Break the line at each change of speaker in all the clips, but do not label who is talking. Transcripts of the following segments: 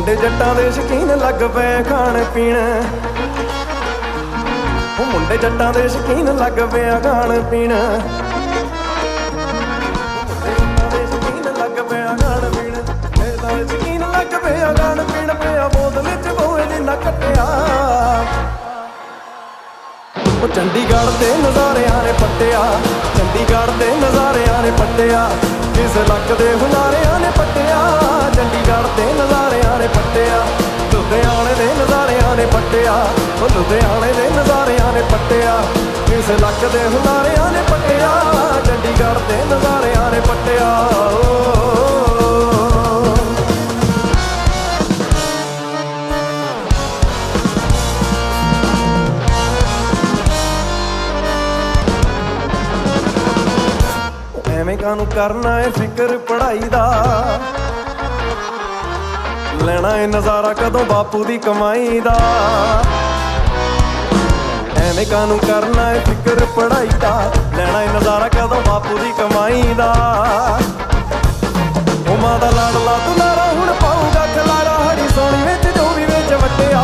ਮੁੰਡੇ ਜੱਟਾਂ ਦੇ ਸ਼ਕੀਨ ਲੱਗ ਪਏ ਖਾਣ ਪੀਣ। ਉਹ ਮੁੰਡੇ ਜੱਟਾਂ ਦੇ ਸ਼ਕੀਨ ਲੱਗ ਪਿਆ ਖਾਣ ਪੀਣ। ਮੁੰਡੇ ਦੇ ਲੱਗ ਪਿਆ ਖਾਣ ਪੀਣ। ਪਿਆ ਬੋਤਲ ਚ ਬੋਏ ਜਿੰਨਾ ਕੱਟਿਆ ਉਹ ਚੰਡੀਗੜ੍ਹ ਦੇ ਨਜ਼ਾਰਿਆਂ ਨੇ ਪੱਟਿਆ, ਚੰਡੀਗੜ੍ਹ ਦੇ ਨਜ਼ਾਰਿਆਂ ਨੇ ਪੱਟਿਆ ਕਿਸ ਲੱਕ ਦੇ ਹੁਨਾਰਿਆਂ ਨੇ ਪੱਟਿਆ, ਚੰਡੀਗੜ੍ਹ ਦੇ ਨਜ਼ਾਰੇ ਨਜ਼ਾਰਿਆਂ ਨੇ ਪੱਟਿਆ, ਲੁਧਿਆਣੇ ਦੇ ਨਜ਼ਾਰਿਆਂ ਨੇ ਪੱਟਿਆ, ਉਹ ਲੁਧਿਆਣੇ ਦੇ ਨਜ਼ਾਰਿਆਂ ਨੇ ਪੱਟਿਆ ਕਿਸ ਲੱਕ ਦੇ ਹੁਨਾਰਿਆਂ ਨੇ ਪੱਟਿਆ, ਚੰਡੀਗੜ੍ਹ ਦੇ ਨਜ਼ਾਰਿਆਂ ਨੇ ਪੱਟਿਆ ਐਵੇਂ ਕਾਨੂੰ ਕਰਨਾ ਏ ਫਿਕਰ ਪੜਾਈ ਦਾ? ਲੈਣਾ ਏ ਨਜ਼ਾਰਾ ਕਦੋਂ ਬਾਪੂ ਦੀ ਕਮਾਈ ਦਾ। ਐਵੇਂ ਕਾਨੂੰ ਕਰਨਾ ਏ ਫਿਕਰ ਪੜਾਈ ਦਾ। ਲੈਣਾ ਏ ਨਜ਼ਾਰਾ ਕਦੋਂ ਬਾਪੂ ਦੀ ਕਮਾਈ ਦਾ। ਉਹ ਮਾਂ ਦਾ ਲਾਡਲਾ ਦੁਲਾਰਾ ਹੁਣ ਪਾਊਗਾ ਖਲਾਰਾ ਹੜੀ ਸੋਣੀ ਵਿੱਚ ਜੋ ਵੀ ਵਿੱਚ ਵੱਟਿਆ।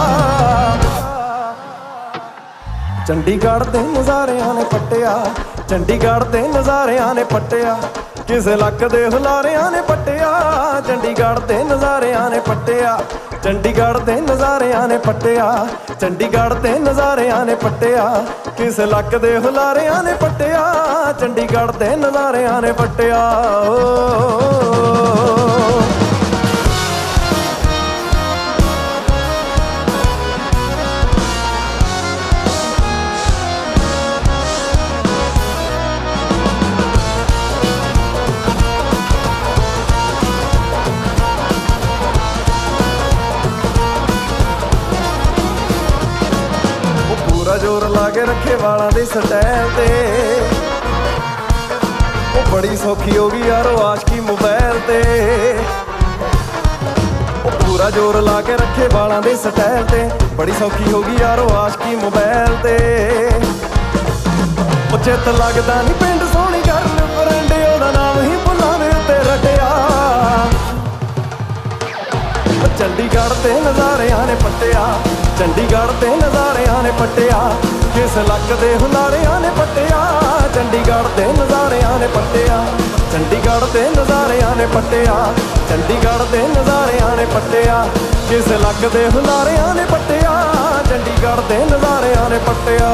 ਚੰਡੀਗੜ੍ਹ ਦੇ ਨਜ਼ਾਰਿਆਂ ਨੇ ਪੱਟਿਆ, ਚੰਡੀਗੜ੍ਹ ਦੇ ਨਜ਼ਾਰਿਆਂ ਨੇ ਪੱਟਿਆ। ਕਿਸੇ ਲੱਕ ਦੇ ਹੁਲਾਰਿਆਂ ਨੇ ਪੱਟਿਆ, ਚੰਡੀਗੜ੍ਹ ਦੇ ਨਜ਼ਾਰਿਆਂ ਨੇ ਪੱਟਿਆ, ਚੰਡੀਗੜ੍ਹ ਦੇ ਨਜ਼ਾਰਿਆਂ ਨੇ ਪੱਟਿਆ, ਚੰਡੀਗੜ੍ਹ ਦੇ ਨਜ਼ਾਰਿਆਂ ਨੇ ਪੱਟਿਆ, ਕਿਸੇ ਲੱਕ ਦੇ ਹੁਲਾਰਿਆਂ ਨੇ ਪੱਟਿਆ, ਚੰਡੀਗੜ੍ਹ ਦੇ ਨਜ਼ਾਰਿਆਂ ਨੇ ਪੱਟਿਆ, ਓ ਜ਼ੋਰ ਲਾ ਕੇ ਰੱਖੇ ਵਾਲਾਂ ਦੇ ਸਟਾਈਲ ਤੇ। ਉਹ ਬੜੀ ਸੌਖੀ ਹੋ ਗਈ ਯਾਰ ਆਸ਼ਕੀ ਮੋਬਾਈਲ ਤੇ। ਉਹ ਪੂਰਾ ਜ਼ੋਰ ਲਾ ਕੇ ਰੱਖੇ ਵਾਲਾਂ ਦੇ ਸਟਾਈਲ ਤੇ। ਬੜੀ ਸੌਖੀ ਹੋ ਗਈ ਯਾਰੋ ਆਸ਼ਕੀ ਮੋਬਾਈਲ ਤੇ। ਉਹ ਚਿੱਤ ਲੱਗਦਾ ਨਹੀਂ ਪਿੰਡ ਸੋਹਣੀ ਕਰਨ ਫਰੰਡੇ ਉਹਦਾ ਨਾਮ ਹੀ ਭੁੱਲਾਂ ਦੇ ਉੱਤੇ ਰਟਿਆ। ਚੰਡੀਗੜ੍ਹ ਤੇ ਨਜ਼ਾਰਿਆਂ ਨੇ ਪੱਟਿਆ। ਚੰਡੀਗੜ੍ਹ ਦੇ ਨਜ਼ਾਰਿਆਂ ਨੇ ਪੱਟਿਆ, ਕਿਸ ਲੱਕ ਦੇ ਹੁਨਾਰਿਆਂ ਨੇ ਪੱਟਿਆ, ਚੰਡੀਗੜ੍ਹ ਦੇ ਨਜ਼ਾਰਿਆਂ ਨੇ ਪੱਟਿਆ, ਚੰਡੀਗੜ੍ਹ ਦੇ ਨਜ਼ਾਰਿਆਂ ਨੇ ਪੱਟਿਆ, ਚੰਡੀਗੜ੍ਹ ਦੇ ਨਜ਼ਾਰਿਆਂ ਨੇ ਪੱਟਿਆ, ਕਿਸ ਲੱਕ ਦੇ ਹੁਨਾਰਿਆਂ ਨੇ ਪੱਟਿਆ, ਚੰਡੀਗੜ੍ਹ ਦੇ ਨਜ਼ਾਰਿਆਂ ਨੇ ਪੱਟਿਆ